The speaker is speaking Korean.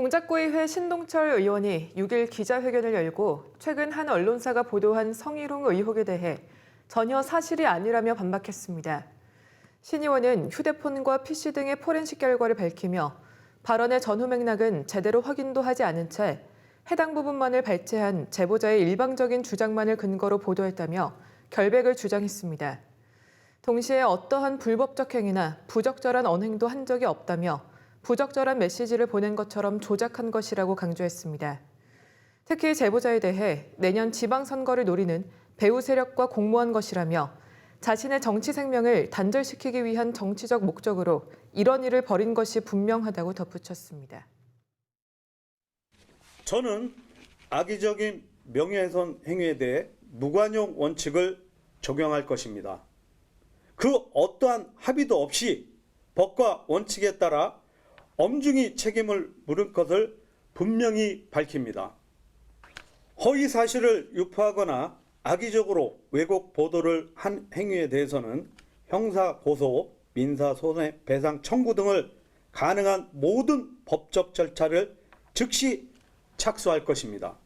동작구의회 신동철 의원이 6일 기자회견을 열고 최근 한 언론사가 보도한 성희롱 의혹에 대해 전혀 사실이 아니라며 반박했습니다. 신 의원은 휴대폰과 PC 등의 포렌식 결과를 밝히며 발언의 전후 맥락은 제대로 확인도 하지 않은 채 해당 부분만을 발췌한 제보자의 일방적인 주장만을 근거로 보도했다며 결백을 주장했습니다. 동시에 어떠한 불법적 행위나 부적절한 언행도 한 적이 없다며 부적절한 메시지를 보낸 것처럼 조작한 것이라고 강조했습니다. 특히 제보자에 대해 내년 지방선거를 노리는 배후 세력과 공모한 것이라며 자신의 정치 생명을 단절시키기 위한 정치적 목적으로 이런 일을 벌인 것이 분명하다고 덧붙였습니다. 저는 악의적인 명예훼손 행위에 대해 무관용 원칙을 적용할 것입니다. 그 어떠한 합의도 없이 법과 원칙에 따라 엄중히 책임을 물을 것을 분명히 밝힙니다. 허위 사실을 유포하거나 악의적으로 왜곡 보도를 한 행위에 대해서는 형사 고소, 민사 손해 배상 청구 등을 가능한 모든 법적 절차를 즉시 착수할 것입니다.